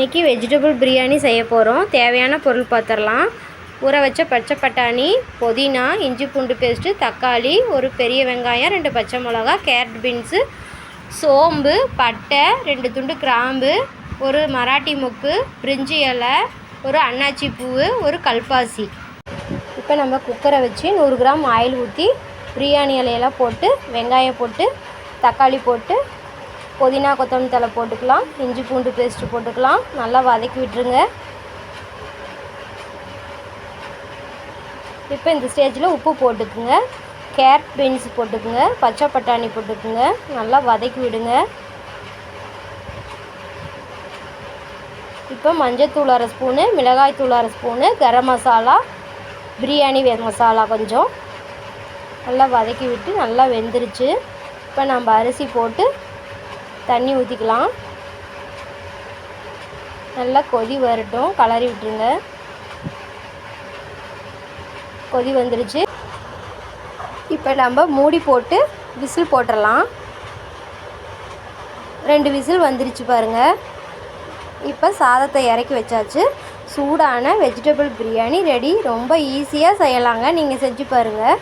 இன்றைக்கி வெஜிடபிள் பிரியாணி செய்ய போகிறோம் தேவையான பொருள் பார்த்துடலாம் ஊற வச்ச பச்சை பட்டாணி புதினா இஞ்சி பூண்டு பேஸ்ட்டு தக்காளி ஒரு பெரிய வெங்காயம் ரெண்டு பச்சை மிளகா கேரட் பீன்ஸு சோம்பு பட்டை ரெண்டு துண்டு கிராம்பு ஒரு மராட்டி மொக்கு பிரிஞ்சி இலை ஒரு அன்னாச்சி பூவு ஒரு கல்பாசி. இப்போ நம்ம குக்கரை வச்சு நூறு கிராம் ஆயில் ஊற்றி பிரியாணி இலையெல்லாம் போட்டு வெங்காயம் போட்டு தக்காளி போட்டு புதினா கொத்தமல்லி தழை போட்டுக்கலாம். இஞ்சி பூண்டு பேஸ்ட்டு போட்டுக்கலாம். நல்லா வதக்கி விட்டுருங்க. இப்போ இந்த ஸ்டேஜில் உப்பு போட்டுக்குங்க. கேரட் பீன்ஸ் போட்டுக்குங்க. பச்சை பட்டாணி போட்டுக்குங்க. நல்லா வதக்கி விடுங்க. இப்போ மஞ்சத்தூள் அரை ஸ்பூனு மிளகாய் தூள் அரை ஸ்பூனு கரம் மசாலா பிரியாணி மசாலா கொஞ்சம். நல்லா வதக்கி விட்டு நல்லா வெந்துருச்சு. இப்போ நம்ம அரிசி போட்டு தண்ணி ஊற்றிக்கலாம் நல்லா கொதி வரட்டும். கலரி விட்டுருங்க. கொதி வந்துருச்சு. இப்போ நம்ம மூடி போட்டு விசில் போட்டுடலாம் ரெண்டு விசில் வந்துருச்சு பாருங்கள் இப்போ சாதத்தை இறக்கி வச்சாச்சு. சூடான வெஜிடபிள் பிரியாணி ரெடி. ரொம்ப ஈஸியாக செய்யலாங்க. நீங்கள் செஞ்சு பாருங்கள்